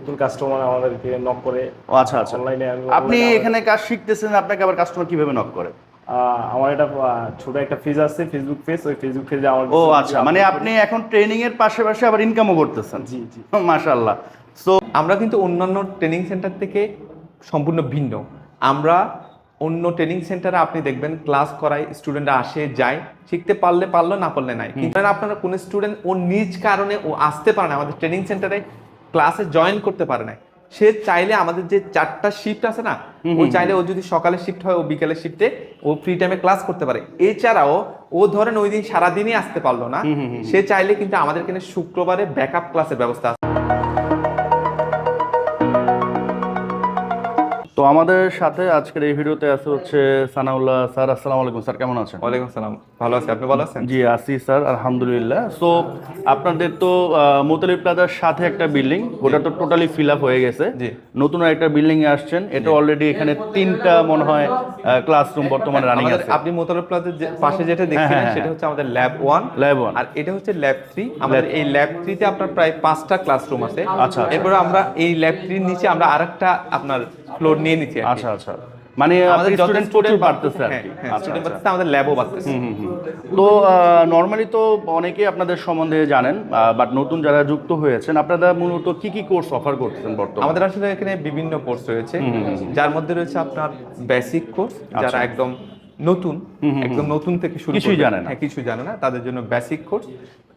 নতুন কাস্টমার আমাদেরকে নক করে ও আচ্ছা আচ্ছা। অনলাইনে আপনি এখানে কাজ শিখতেছেন আপনাকে আবার কাস্টমার কীভাবে নক করে? আমার এটা ছোট একটা পেজ আছে ফেসবুক পেজ ওই ফেসবুক পেজে আমার ও আচ্ছা মানে আপনি এখন ট্রেনিং এর পাশাপাশি আবার ইনকামও করতেছেন। জি জি। মাশাআল্লাহ। সো আমরা কিন্তু অন্যান্য ট্রেনিং সেন্টার থেকে সম্পূর্ণ ভিন্ন। আমরা অন্য ট্রেনিং সেন্টারে আপনি দেখবেন ক্লাস করায় স্টুডেন্টরা আসে যায়। শিখতে পারলে পারল না পারলে নাই। কিন্তু আপনারা কোন স্টুডেন্ট ও নিজ কারণে ও আসতে পারে না আমাদের ট্রেনিং সেন্টারে ক্লাসে জয়েন করতে পারে না সে চাইলে আমাদের যে চারটা শিফট আছে না ও চাইলে ও যদি সকালে শিফট হয় ও বিকালে শিফটে ও ফ্রি টাইমে ক্লাস করতে পারে। এছাড়াও ও ধরেন ওই দিন সারাদিনই আসতে পারল না সে চাইলে কিন্তু আমাদের এখানে শুক্রবারে ব্যাকআপ ক্লাসের ব্যবস্থা আছে। তো আমাদের সাথে আজকের এই ভিডিওতে আছে হচ্ছে সানাউল্লাহ স্যার। আসসালামু আলাইকুম স্যার কেমন আছেন? ওয়ালাইকুম আসসালাম। ভালো আছি আপনি ভালো আছেন? জি আছি স্যার আলহামদুলিল্লাহ। সো আপনাদের তো আহ, মোতালিব প্লাজার সাথে একটা বিল্ডিং ওটা তো টোটালি ফিল আপ হয়ে গেছে। জি। নতুন একটা বিল্ডিং এ আসছেন এটা অলরেডি এখানে তিনটা মনে হয় ক্লাসরুম বর্তমানে রানিং আছে। আপনি মোতারফ প্লাজার পাশে যেটা দেখছেন হ্যাঁ, সেটা হচ্ছে আমাদের ল্যাব ওয়ান ল্যাব ওয়ান আর এটা হচ্ছে ল্যাব থ্রি আমাদের এই ল্যাব থ্রিতে আপনার প্রায় পাঁচটা ক্লাসরুম আছে। আচ্ছা, আচ্ছা। এরপরে আমরা এই ল্যাব থ্রির নিচে আমরা আরেকটা আপনার ফ্লোর নিয়ে নিচ্ছি আচ্ছা আচ্ছা। মানে আমাদের যত স্টুডেন্ট স্টুডেন্ট প্রচুর বাড়তেছে আর হ্যাঁ কি। হ্যাঁ আচ্ছা স্টুডেন্ট আচ্ছা। বাড়তেছে আমাদের ল্যাবও বাড়তেছে। তো নর্মালি তো অনেকেই আপনাদের সম্বন্ধে জানেন বাট নতুন যারা যুক্ত হয়েছেন আপনারা মূলত কি কি কোর্স অফার করতেছেন বর্তমানে? আমাদের আসলে এখানে বিভিন্ন কোর্স রয়েছে। যার মধ্যে রয়েছে আপনার বেসিক কোর্স যারা একদম নতুন একদম নতুন থেকে শুরু কিছুই জানে না। হ্যাঁ কিছু জানে না। তাদের জন্য বেসিক কোর্স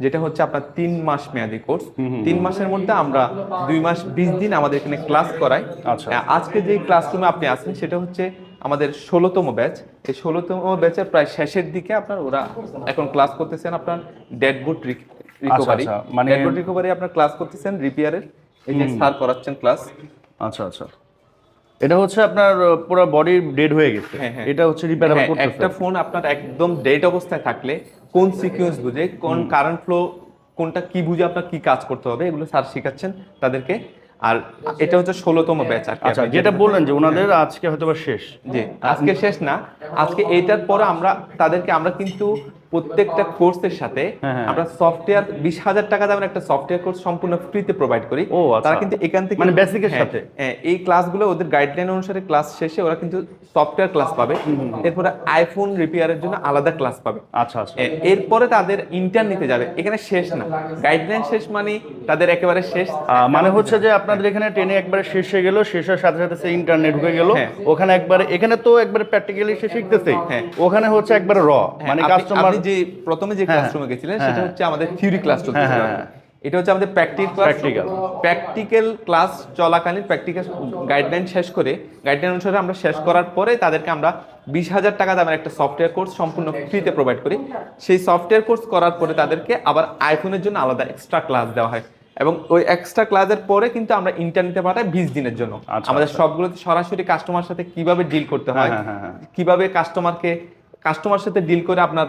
যেটা হচ্ছে আপনার তিন মাস মেয়াদি কোর্স তিন মাসের মধ্যে আমরা দুই মাস বিশ দিন আমাদের এখানে ক্লাস করাই। আচ্ছা। আজকে যে ক্লাসরুমে আপনি আছেন সেটা হচ্ছে আমাদের ষোলোতম ব্যাচ এই ষোলোতম ব্যাচের প্রায় শেষের দিকে আপনার ওরা এখন ক্লাস করতেছেন আপনার বুট রিকভারি আচ্ছা, মানে- ডেড বুট রিকভারি আপনার ক্লাস করতেছেন রিপেয়ারের এই যে স্যার করাচ্ছেন ক্লাস আচ্ছা আচ্ছা। এটা হচ্ছে আপনার পুরো বডি ডেড হয়ে গেছে। হ্যাঁ, হ্যাঁ। এটা হচ্ছে রিপেয়ার হ্যাঁ, করতেছে। একটা ফোন আপনার একদম ডেট অবস্থায় থাকলে কোন সিকুয়েন্স বুঝে কোন কারেন্ট ফ্লো কোনটা কি বুঝে আপনার কি কাজ করতে হবে এগুলো স্যার শেখাচ্ছেন তাদেরকে। আর এটা হচ্ছে ষোলোতম ব্যাচ আর আচ্ছা যেটা বললেন যে ওনাদের আজকে হয়তো বা শেষ। জি আজকে শেষ না। আজকে এইটার পরে আমরা তাদেরকে আমরা কিন্তু প্রত্যেকটা কোর্সের সাথে হ্যাঁ, হ্যাঁ। আমরা সফটওয়্যার বিশ হাজার টাকা দামের একটা সফটওয়্যার কোর্স সম্পূর্ণ ফ্রিতে প্রোভাইড করি। ও, আচ্ছা। তারা কিন্তু এখান থেকে মানে basic এর হ্যাঁ, সাথে? হ্যাঁ, এই ক্লাসগুলো ওদের গাইডলাইন অনুসারে ক্লাস শেষে ওরা কিন্তু সফটওয়্যার ক্লাস পাবে। এরপরে আইফোন রিপেয়ারের জন্য আলাদা ক্লাস পাবে। আচ্ছা আচ্ছা। এরপরে তাদের ইন্টার নিতে যাবে। এখানে শেষ না। গাইডলাইন শেষ মানে তাদের একেবারে শেষ। মানে হচ্ছে যে আপনাদের এখানে ট্রেনে একবারে শেষ হয়ে গেল শেষের সাথে সাথে সে ইন্টারনেট ঢুকে গেল। হ্যাঁ। ওখানে একবারে এখানে তো একবারে প্র্যাকটিক্যালি সে শিখতেছে। হ্যাঁ। ওখানে হচ্ছে একবারে র হ্যাঁ, মানে কাস্টমার যে প্রথমে যে ক্লাসরুমে গেছিলেন সেটা হ্যাঁ। হচ্ছে আমাদের থিওরি ক্লাস হ্যাঁ, হ্যাঁ, এটা হচ্ছে আমাদের practical class Practical। Practical class চলাকালীন প্র্যাকটিক্যাল গাইডলাইন শেষ করে গাইডলাইন অনুসারে আমরা শেষ করার পরে তাদেরকে আমরা বিশ হাজার টাকা দামের একটা সফটওয়্যার কোর্স সম্পূর্ণ ফ্রিতে প্রোভাইড করি সেই সফটওয়্যার কোর্স করার পরে তাদেরকে আবার আইফোনের জন্য আলাদা এক্সট্রা ক্লাস দেওয়া হয় এবং ওই এক্সট্রা ক্লাসের পরে কিন্তু আমরা ইন্টারনেটে পাঠাই বিশ দিনের জন্য আচ্ছা, আমাদের আচ্ছা। সবগুলোতে সরাসরি কাস্টমার সাথে কীভাবে ডিল করতে হয় হ্যাঁ, হ্যাঁ, হ্যাঁ। কীভাবে কাস্টমারকে কাস্টমার সাথে ডিল করে আপনার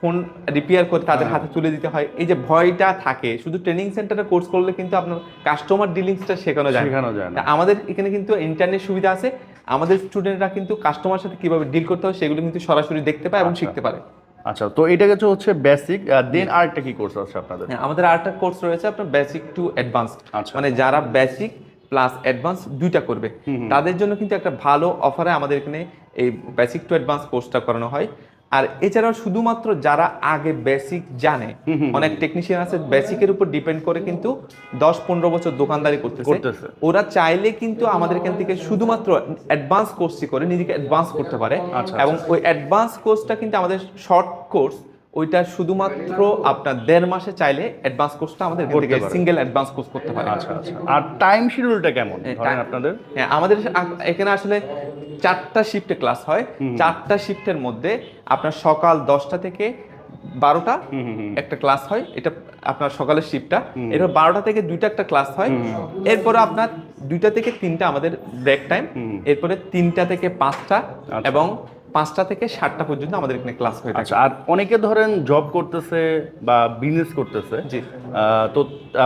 ফোন রিপেয়ার করে তাদের হ্যাঁ। হাতে তুলে দিতে হয়। এই যে ভয়টা থাকে শুধু ট্রেনিং সেন্টারে কোর্স করলে কিন্তু আপনার কাস্টমার ডিলিংসটা শেখানো যায় শেখানো যায় না। আমাদের এখানে কিন্তু ইন্টারনেট সুবিধা আছে। আমাদের স্টুডেন্টরা কিন্তু কাস্টমার সাথে কীভাবে ডিল করতে হয় সেগুলো কিন্তু সরাসরি দেখতে পায় এবং শিখতে পারে। আচ্ছা তো এটা হচ্ছে হচ্ছে বেসিক দেন আরেকটা কি কোর্স আছে আপনাদের? হ্যাঁ, আমাদের আরেকটা কোর্স রয়েছে আপনার বেসিক টু অ্যাডভান্স আচ্ছা। মানে যারা বেসিক প্লাস অ্যাডভান্স দুইটা করবে। তাদের জন্য কিন্তু একটা ভালো অফারে আমাদের এখানে এই বেসিক টু অ্যাডভান্স কোর্সটা করানো হয়। আর এছাড়াও শুধুমাত্র যারা আগে বেসিক জানে অনেক টেকনিশিয়ান আছে বেসিকের উপর ডিপেন্ড করে কিন্তু দশ পনেরো বছর দোকানদারি করতেছে। করতেছে। ওরা চাইলে কিন্তু আমাদের এখান থেকে শুধুমাত্র অ্যাডভান্স কোর্সই করে নিজেকে অ্যাডভান্স করতে পারে। আচ্ছা, এবং ওই অ্যাডভান্স কোর্সটা কিন্তু আমাদের শর্ট কোর্স ওইটা শুধুমাত্র আপনার দেড় মাসে চাইলে অ্যাডভান্স কোর্সটা আমাদের থেকে। সিঙ্গেল অ্যাডভান্স কোর্স করতে পারে আচ্ছা আচ্ছা। আর টাইম শিডিউলটা কেমন? হ্যাঁ, ধরেন আপনাদের? হ্যাঁ আমাদের এখানে আসলে চারটা শিফটে ক্লাস হয়। চারটা শিফটের মধ্যে আপনার সকাল দশটা থেকে বারোটা একটা ক্লাস হয়। এটা আপনার সকালের শিফটটা এরপর বারোটা থেকে দুইটা একটা ক্লাস হয়। এরপরে আপনার দুইটা থেকে তিনটা আমাদের ব্রেক টাইম এরপরে তিনটা থেকে পাঁচটা এবং পাঁচটা থেকে সাতটা পর্যন্ত আমাদের এখানে ক্লাস হয়ে থাকে। আচ্ছা আর অনেকে ধরেন জব করতেছে বা বিজনেস করতেছে তো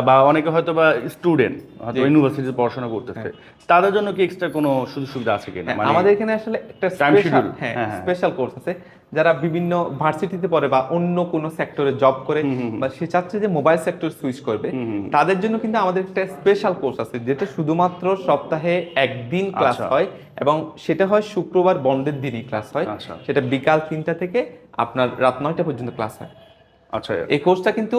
বা অনেকে হয়তো বা স্টুডেন্ট হয়তো ইউনিভার্সিটিতে পড়াশোনা করতেছে। তাদের জন্য কি এক্সট্রা কোনো সুযোগ সুবিধা আছে কিনা? হ্যাঁ, মানে আমাদের এখানে আসলে একটা স্পেশাল হ্যাঁ হ্যাঁ, হ্যাঁ। স্পেশাল কোর্স আছে। যারা বিভিন্ন ভার্সিটিতে পড়ে বা অন্য কোনো সেক্টরে জব করে বা সে চাচ্ছে যে মোবাইল সেক্টর সুইচ করবে তাদের জন্য কিন্তু আমাদের একটা স্পেশাল কোর্স আছে যেটা শুধুমাত্র সপ্তাহে একদিন ক্লাস আচ্ছা। হয় এবং সেটা হয় শুক্রবার বন্ধের দিনই ক্লাস হয়। আচ্ছা। সেটা বিকাল তিনটা থেকে আপনার রাত নয়টা পর্যন্ত ক্লাস হয়। আচ্ছা। এই কোর্সটা কিন্তু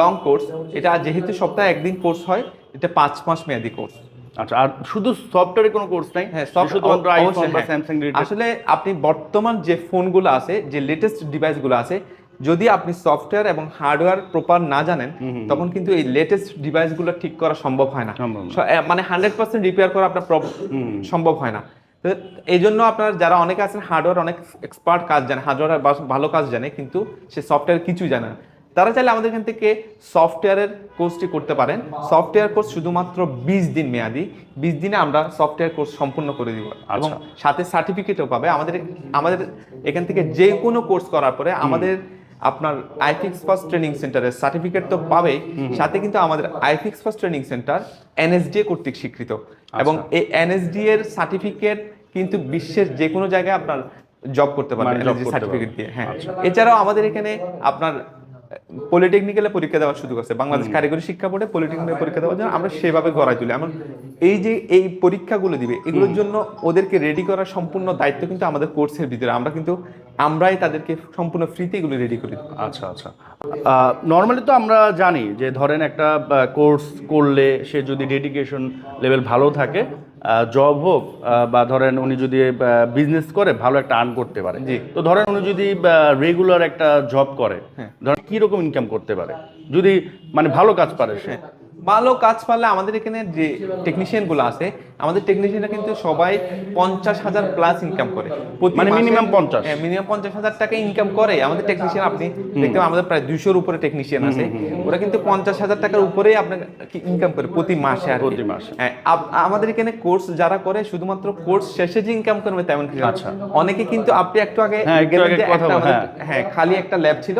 লং কোর্স এটা যেহেতু সপ্তাহে একদিন কোর্স হয় এটা পাঁচ মাস মেয়াদি কোর্স আচ্ছা আর শুধু সফটওয়্যারে কোনো কোর্স নাই? হ্যাঁ শুধুমাত্র আইফোন বা। স্যামসাং আসলে আপনি বর্তমান যে ফোনগুলো আছে যে লেটেস্ট ডিভাইসগুলো আছে যদি আপনি সফটওয়্যার এবং হার্ডওয়্যার প্রপার না জানেন তখন কিন্তু এই লেটেস্ট ডিভাইসগুলো ঠিক করা সম্ভব হয় না। মানে হান্ড্রেড পার্সেন্ট রিপেয়ার করা আপনার সম্ভব হয় না। এই জন্য আপনার যারা অনেকে আছেন হার্ডওয়্যার অনেক এক্সপার্ট কাজ জানে হার্ডওয়্যার ভালো কাজ জানে কিন্তু সে সফটওয়্যার কিছু জানে না। তারা চাইলে আমাদের এখান থেকে সফটওয়্যারের কোর্সটি করতে পারেন। সফটওয়্যার কোর্স শুধুমাত্র বিশ দিন মেয়াদি। বিশ দিনে আমরা সফটওয়্যার কোর্স সম্পূর্ণ করে দিব। এবং সাথে সার্টিফিকেটও পাবে। আমাদের আমাদের এখান থেকে যে কোনো কোর্স করার পরে আমাদের আপনার আইফিক্স ফার্স্ট ট্রেনিং সেন্টারের সার্টিফিকেট তো পাবেই। সাথে কিন্তু আমাদের iFix first training centre NSD কর্তৃক স্বীকৃত। এবং এই এনএসডি এর সার্টিফিকেট কিন্তু বিশ্বের যে কোনো জায়গায় আপনার জব করতে পারবেন মানে সার্টিফিকেট দিয়ে। হ্যাঁ। এছাড়াও আমাদের এখানে আপনার পলিটেকনিক্যালে পরীক্ষা দেওয়ার সুযোগ আছে বাংলাদেশ কারিগরি শিক্ষা বোর্ডে পলিটেকনিক্যালে পরীক্ষা দেওয়ার জন্য আমরা সেভাবে গড়াই তুলি। এমন এই যে এই পরীক্ষাগুলো দিবে এগুলোর জন্য ওদেরকে রেডি করার সম্পূর্ণ দায়িত্ব কিন্তু আমাদের কোর্সের ভিতরে। আমরা কিন্তু আমরাই তাদেরকে সম্পূর্ণ ফ্রিতে এগুলো রেডি করি আচ্ছা আচ্ছা। নর্মালি তো আমরা জানি যে ধরেন একটা কোর্স করলে সে যদি ডেডিকেশন লেভেল ভালো থাকে জব হোক বা ধরেন উনি যদি বিজনেস করে ভালো একটা আর্ন করতে পারে। তো ধরেন উনি যদি রেগুলার একটা জব করে ধরেন কীরকম ইনকাম করতে পারে? যদি মানে ভালো কাজ পারে সে। ভালো কাজ পারলে আমাদের এখানে যে টেকনিশিয়ানগুলো আছে আমাদের টেকনিশিয়ানরা কিন্তু সবাই পঞ্চাশ হাজার প্লাস ইনকাম করে মানে মাসে- minimum 50? হ্যাঁ মিনিমাম পঞ্চাশ হাজার টাকা ইনকাম করে আমাদের টেকনিশিয়ান আপনি দেখতে আমাদের প্রায় দুইশোর উপরে টেকনিশিয়ান আছে ওরা কিন্তু পঞ্চাশ হাজার টাকার উপরেই আপনার ইনকাম করে প্রতি মাসে আর প্রতি মাসে। হ্যাঁ আমাদের এখানে কোর্স যারা করে শুধুমাত্র কোর্স শেষে যে ইনকাম করবে তেমন কিছু। আচ্ছা। অনেকে কিন্তু আপনি একটু আগে হ্যাঁ, হ্যাঁ। হ্যাঁ খালি একটা ল্যাব ছিল।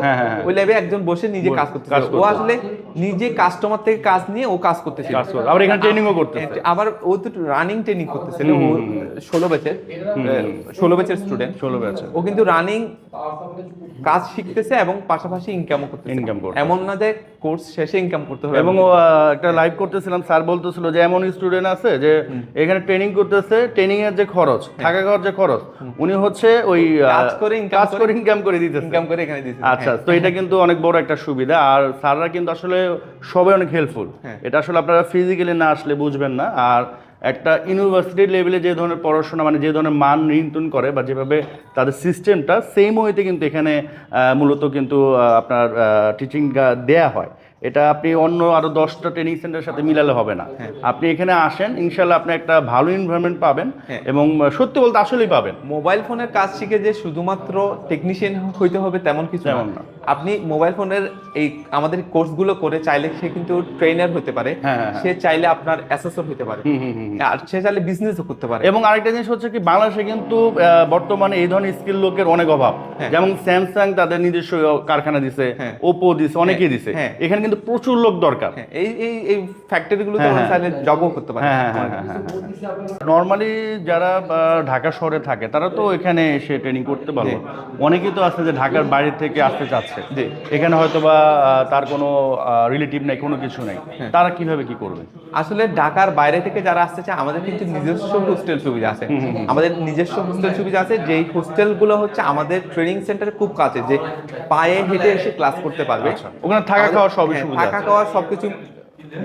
ওই ল্যাবে একজন বসে নিজে কাজ করতে ও আসলে নিজে কাস্টমার থেকে কাজ নিয়ে ও কাজ করতেছিল আবার এখানে ট্রেনিংও করতেছে। আবার ও তো রানিং ট্রেনিং করতেছিল ও ষোলো ব্যাচের ষোলো ব্যাচের স্টুডেন্ট ষোলো ব্যাচের ও কিন্তু রানিং কাজ শিখতেছে এবং পাশাপাশি ইনকামও করতেছে। Income করতেছে। এমন না যে কোর্স শেষে ইনকাম করতে হবে। এবং একটা লাইভ করতেছিলাম স্যার বলতেছিল যে এমন স্টুডেন্ট আছে যে এখানে ট্রেনিং করতেছে ট্রেনিং এর যে খরচ থাকা খাওয়ার যে খরচ উনি হচ্ছে ওই কাজ করে কাজ করে- ইনকাম করে দিতেছে। ইনকাম করে এখানে দিতেছে আচ্ছা তো এটা কিন্তু অনেক বড় একটা সুবিধা। আর স্যাররা কিন্তু আসলে সবাই অনেক হেল্পফুল হ্যাঁ। এটা আসলে আপনারা ফিজিক্যালি না আসলে বুঝবেন না। আর একটা ইউনিভার্সিটি লেভেলে যে ধরনের পড়াশোনা মানে যে ধরনের মান নিয়ন্ত্রণ করে বা যেভাবে তাদের সিস্টেমটা সেম ওয়েতে কিন্তু এখানে মূলত কিন্তু আপনার টিচিংটা দেয়া হয়। এটা আপনি অন্য আরও দশটা ট্রেনিং সেন্টারের সাথে মিলালে হবে না আপনি এখানে আসেন ইনশাল্লাহ আপনি একটা ভালো এনভায়রনমেন্ট পাবেন হ্যাঁ। এবং সত্যি বলতে আসলেই পাবেন মোবাইল ফোনের কাজ শিখে যে শুধুমাত্র টেকনিশিয়ান হইতে হবে তেমন কিছু তেমন না। আপনি মোবাইল ফোনের এই আমাদের কোর্সগুলো করে চাইলে সে কিন্তু ট্রেনার হতে পারে হ্যাঁ, হ্যাঁ, হ্যাঁ। সে চাইলে আপনার অ্যাসেসর হতে পারে আর সে চাইলে বিজনেসও করতে পারে এবং আরেকটা জিনিস হচ্ছে কি বাংলাদেশে কিন্তু বর্তমানে এই ধরনের স্কিল লোকের অনেক অভাব হ্যাঁ। যেমন স্যামসাং তাদের নিজস্ব কারখানা দিছে হ্যাঁ। ওপো দিছে অনেকেই দিছে হ্যাঁ। এখানে কিন্তু প্রচুর লোক দরকার। হ্যাঁ, এই এই এই ফ্যাক্টরিগুলোতে হ্যাঁ, হ্যাঁ। চাইলে জবও করতে পারে। নর্মালি যারা ঢাকা শহরে থাকে তারা তো এখানে এসে ট্রেনিং করতে পারবে অনেকেই তো আছে যে ঢাকার বাইরে থেকে আসতে চাচ্ছে। এখানে হয়তো বা তার কোনো রিলেটিভ নাই কোনো কিছু নাই। তারা কীভাবে কি করবে? আসলে ঢাকার বাইরে থেকে যারা আসতে চায় আমাদের কিন্তু নিজস্ব হোস্টেল সুবিধা আছে। আমাদের নিজস্ব হোস্টেল সুবিধা আছে যেই হোস্টেলগুলো হচ্ছে আমাদের ট্রেনিং সেন্টারে খুব কাছে যে পায়ে হেঁটে এসে ক্লাস করতে পারবে। ওখানে থাকা খাওয়া সবই হ্যাঁ, থাকা। খাওয়া সবকিছু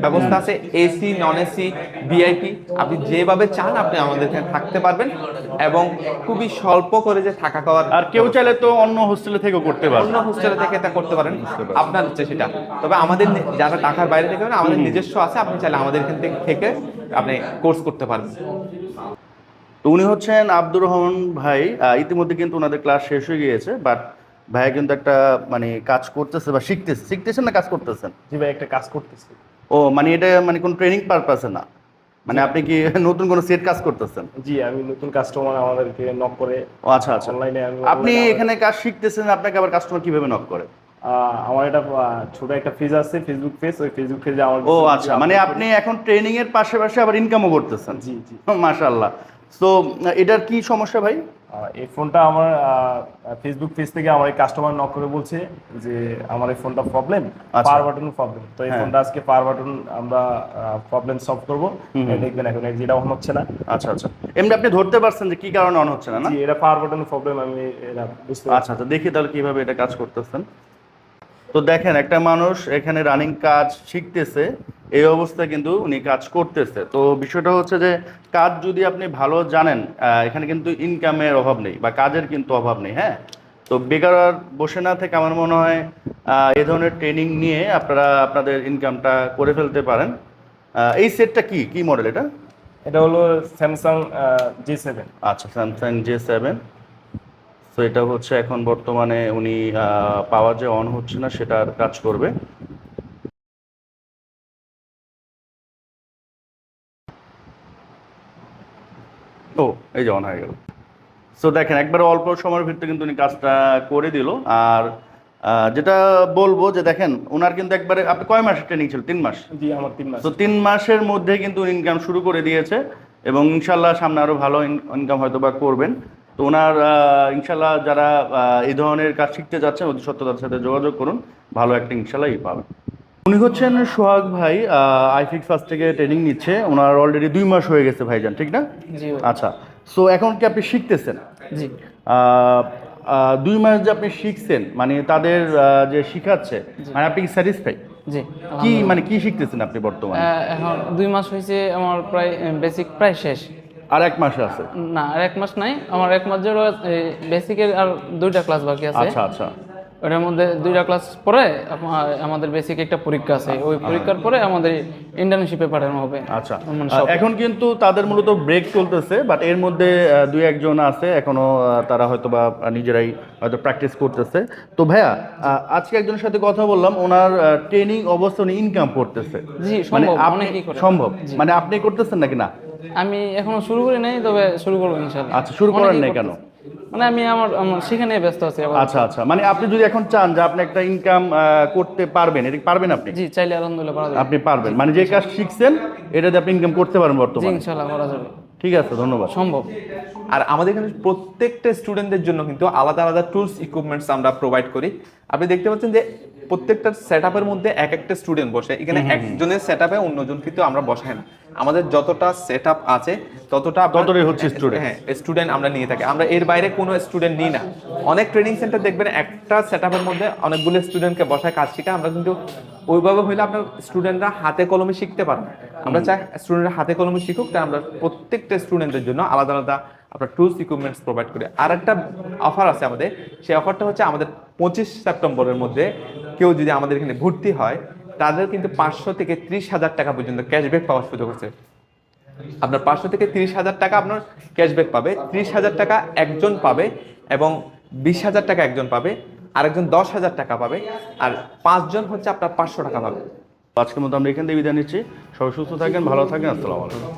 ব্যবস্থা আছে এসি নন এসি ভিআইপি আপনি যেভাবে চান আপনি আমাদের এখানে থাকতে পারবেন এবং খুবই স্বল্প করে যে থাকা খাওয়ার আর কেউ চাইলে তো অন্য হোস্টেলে থেকেও করতে পারবে। অন্য হোস্টেলে থেকে এটা করতে পারেন আপনার হচ্ছে সেটা। তবে আমাদের যারা ঢাকার বাইরে থেকে আমাদের নিজস্ব আছে আপনি চাইলে আমাদের এখান থেকে থেকে আপনি কোর্স করতে পারবেন। তো উনি হচ্ছেন আব্দুর রহমান ভাই। ইতিমধ্যে কিন্তু ওনাদের ক্লাস শেষ হয়ে গিয়েছে বাট ভাইয়া কিন্তু একটা মানে কাজ করতেছে বা শিখতেছে। শিখতেছেন না কাজ করতেছেন? জি ভাই একটা কাজ করতেছি। ও মানে এটা মানে কোনো ট্রেনিং পারপাসে না? মানে আপনি কি নতুন কোনো সেট কাজ করতেছেন? জি আমি নতুন কাস্টমার আমাদেরকে নক করে ও আচ্ছা আচ্ছা। অনলাইনে আপনি এখানে কাজ শিখতেছেন আপনাকে আবার কাস্টমার কীভাবে নক করে? আমার এটা ছোট একটা পেজ আছে ফেসবুক পেজ ওই ফেসবুক পেজে আমার ও আচ্ছা। মানে আপনি এখন ট্রেনিং এর পাশাপাশি আবার ইনকামও করতেছেন। জি জি। মাশাল্লাহ সো এটার কি সমস্যা ভাই? এই ফোনটা আমার ফেসবুক পেজ থেকে আমার এই কাস্টমার নক করে বলছে যে আমার এই ফোনটা প্রবলেম। পাওয়ার বাটন প্রবলেম তো এই হ্যাঁ। ফোনটা আজকে পাওয়ার বাটন আমরা প্রবলেম সলভ করব। দেখবেন এখন যেটা অন হচ্ছে না। আচ্ছা আচ্ছা। এমনি আপনি ধরতে পারছেন যে কি কারণে অন হচ্ছে না না? জি, এটা পাওয়ার বাটন প্রবলেম আমি এটা বুঝতে আচ্ছা আচ্ছা। দেখি তাহলে কীভাবে এটা কাজ করতেছেন। তো দেখেন একটা মানুষ এখানে রানিং কাজ শিখতেছে এই অবস্থায় কিন্তু উনি কাজ করতেছে। তো বিষয়টা হচ্ছে যে কাজ যদি আপনি ভালো জানেন এখানে কিন্তু ইনকামের অভাব নেই বা কাজের কিন্তু অভাব নেই হ্যাঁ? তো বেকার বসে না থেকে আমার মনে হয় এ ধরনের ট্রেনিং নিয়ে আপনারা আপনাদের ইনকামটা করে ফেলতে পারেন। এই সেটটা কি? কি মডেল এটা? এটা হলো স্যামসাং জি সেভেন আচ্ছা স্যামসাং জে সেভেন তো এটা হচ্ছে এখন বর্তমানে উনি পাওয়ার যে অন হচ্ছে না সেটার কাজ করবে। ও এই যে অন হয়ে গেল। সো দেখেন একবার অল্প সময়ের ভিতরে কিন্তু উনি কাজটা করে দিল। আর যেটা বলব যে দেখেন ওনার কিন্তু একবারে আপনি কয় মাসের ট্রেনিং ছিল? তিন মাস? জি আমার তিন মাস। তো তিন মাসের মধ্যে কিন্তু ইনকাম শুরু করে দিয়েছে। এবং ইনশাল্লাহ সামনে আরও ভালো ইনকাম হয়তো বা করবেন। তো ওনার ইনশাল্লাহ যারা এই ধরনের কাজ শিখতে যাচ্ছেন অতি সত্যতার সাথে যোগাযোগ করুন ভালো একটা ইনশাল্লাহ ই পাবেন। উনি হচ্ছেন সোহাগ ভাই আইফিক্স ফার্স্ট থেকে ট্রেনিং নিচ্ছে ওনার অলরেডি দুই মাস হয়ে গেছে ভাইজান ঠিক না? জি আচ্ছা সো এখন কি আপনি শিখতেছেন? জি। দুই মাস যে আপনি শিখছেন মানে তাদের যে শিখাচ্ছে মানে আপনি কি স্যাটিসফাই জি কি মানে কি শিখতেছেন আপনি বর্তমানে? এখন দুই মাস হয়েছে আমার প্রায় বেসিক প্রায় শেষ। আর এক মাসে আছে? না আর এক মাস নাই। আমার এক মাস বেসিকের আর দুইটা ক্লাস বাকি আছে। আচ্ছা আচ্ছা। ওটার মধ্যে দুইটা ক্লাস পরে আমাদের বেসিক একটা পরীক্ষা আছে। ওই পরীক্ষার পরে আমাদের ইন্টার্নশিপে পাঠানো হবে। আচ্ছা। মানে এখন কিন্তু তাদের মূলত ব্রেক চলতেছে বাট এর মধ্যে দুই একজন আছে এখনও তারা হয়তো বা নিজেরাই হয়তো প্র্যাকটিস করতেছে। তো ভাইয়া আজকে একজনের সাথে কথা বললাম ওনার ট্রেনিং অবস্থা ইনকাম করতেছে। জি মানে আপনি সম্ভব। মানে আপনি করতেছেন নাকি না? আমি এখনও শুরু করি নাই তবে শুরু করব ইনশাল্লাহ আচ্ছা, শুরু করেন নাই কেন? মানে আমি আমার সেখানে ব্যস্ত আছি আচ্ছা আচ্ছা মানে আপনি যদি এখন চান যে আপনি একটা ইনকাম করতে পারবেন এটা পারবেন আপনি? জি চাইলে আলহামদুলিল্লাহ করা যাবে। আপনি পারবেন মানে যে কাজ শিখছেন এটাতে আপনি ইনকাম করতে পারবেন বর্তমানে। ইনশাল্লাহ করা যাবে। ঠিক আছে ধন্যবাদ। সম্ভব। আর আমাদের এখানে প্রত্যেকটা স্টুডেন্টদের জন্য কিন্তু আলাদা আলাদা টুলস ইকুইপমেন্টস আমরা প্রোভাইড করি। আপনি দেখতে পাচ্ছেন যে প্রত্যেকটা সেট মধ্যে এক একটা স্টুডেন্ট বসে। এখানে একজনের সেট আপে অন্যজন কিন্তু আমরা বসাই না। আমাদের যতটা সেট আছে ততটা ততটাই হচ্ছে student। হ্যাঁ স্টুডেন্ট আমরা নিয়ে থাকি। আমরা এর বাইরে কোনো স্টুডেন্ট নিই না। অনেক ট্রেনিং সেন্টার দেখবেন একটা সেট মধ্যে অনেকগুলো স্টুডেন্টকে বসায় কাজ শেখায়। আমরা কিন্তু ওইভাবে হইলে আপনার স্টুডেন্টরা হাতে কলমে শিখতে পারে আমরা চাই স্টুডেন্টরা হাতে কলমে শিখুক তাই আমরা প্রত্যেকটা স্টুডেন্টের জন্য আলাদা আলাদা আমরা টুলস ইকুইপমেন্টস প্রোভাইড করি। আর একটা অফার আছে আমাদের, সেই অফারটা হচ্ছে আমাদের পঁচিশ সেপ্টেম্বরের মধ্যে কেউ যদি আমাদের এখানে ভর্তি হয়, তাদের কিন্তু পাঁচশো থেকে ত্রিশ হাজার টাকা পর্যন্ত ক্যাশব্যাক পাওয়ার সুযোগ আছে। আপনার পাঁচশো থেকে তিরিশ হাজার টাকা আপনার ক্যাশব্যাক পাবে। ত্রিশ হাজার টাকা একজন পাবে এবং বিশ হাজার টাকা একজন পাবে, আরেকজন দশ হাজার টাকা পাবে, আর পাঁচজন হচ্ছে আপনার পাঁচশো টাকা পাবে। আজকের মতো আমরা এখান থেকে বিদায় নিচ্ছি। সবাই সুস্থ থাকেন, ভালো থাকেন, আসসালামু আলাইকুম।